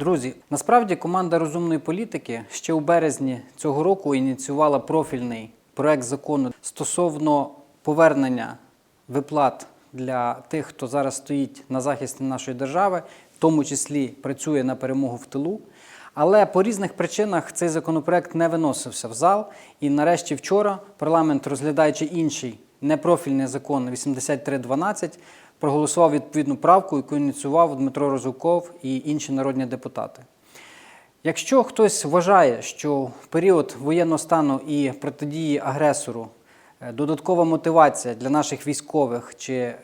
Друзі, насправді команда розумної політики ще у березні цього року ініціювала профільний проект закону стосовно повернення виплат для тих, хто зараз стоїть на захисті нашої держави, в тому числі працює на перемогу в тилу. Але по різних причинах цей законопроект не виносився в зал. І нарешті вчора парламент, розглядаючи інший непрофільний закон 8312, проголосував відповідну правку, яку ініціював Дмитро Розуков і інші народні депутати. Якщо хтось вважає, що період воєнного стану і протидії агресору додаткова мотивація для наших військових чи е,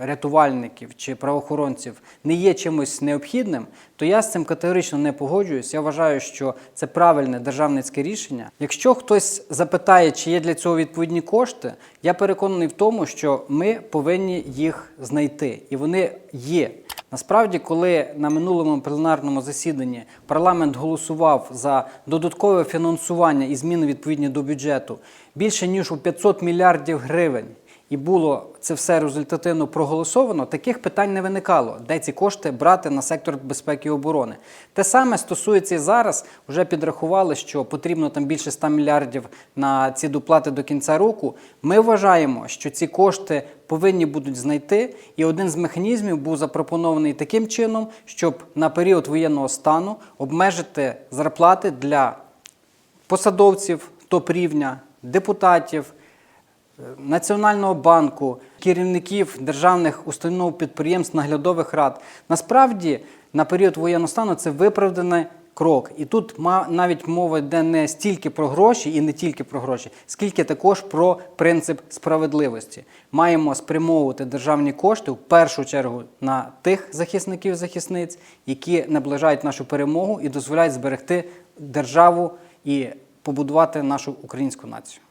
рятувальників чи правоохоронців не є чимось необхідним, то я з цим категорично не погоджуюсь. Я вважаю, що це правильне державницьке рішення. Якщо хтось запитає, чи є для цього відповідні кошти, я переконаний в тому, що ми повинні їх знайти, і вони є. Насправді, коли на минулому пленарному засіданні парламент голосував за додаткове фінансування і зміни відповідні до бюджету більше ніж у 500 мільярдів гривень, і було це все результативно проголосовано, таких питань не виникало, де ці кошти брати на сектор безпеки і оборони. Те саме стосується і зараз. Вже підрахували, що потрібно там більше 100 мільярдів на ці доплати до кінця року. Ми вважаємо, що ці кошти повинні будуть знайти, і один з механізмів був запропонований таким чином, щоб на період воєнного стану обмежити зарплати для посадовців топ-рівня, депутатів, е, Національного банку, керівників державних установ підприємств, наглядових рад. Насправді, на період воєнного стану це виправданий крок. І тут навіть мова йде не стільки про гроші і не тільки про гроші, скільки також про принцип справедливості. Маємо спрямовувати державні кошти в першу чергу на тих захисників захисниць, які наближають нашу перемогу і дозволяють зберегти державу і побудувати нашу українську націю.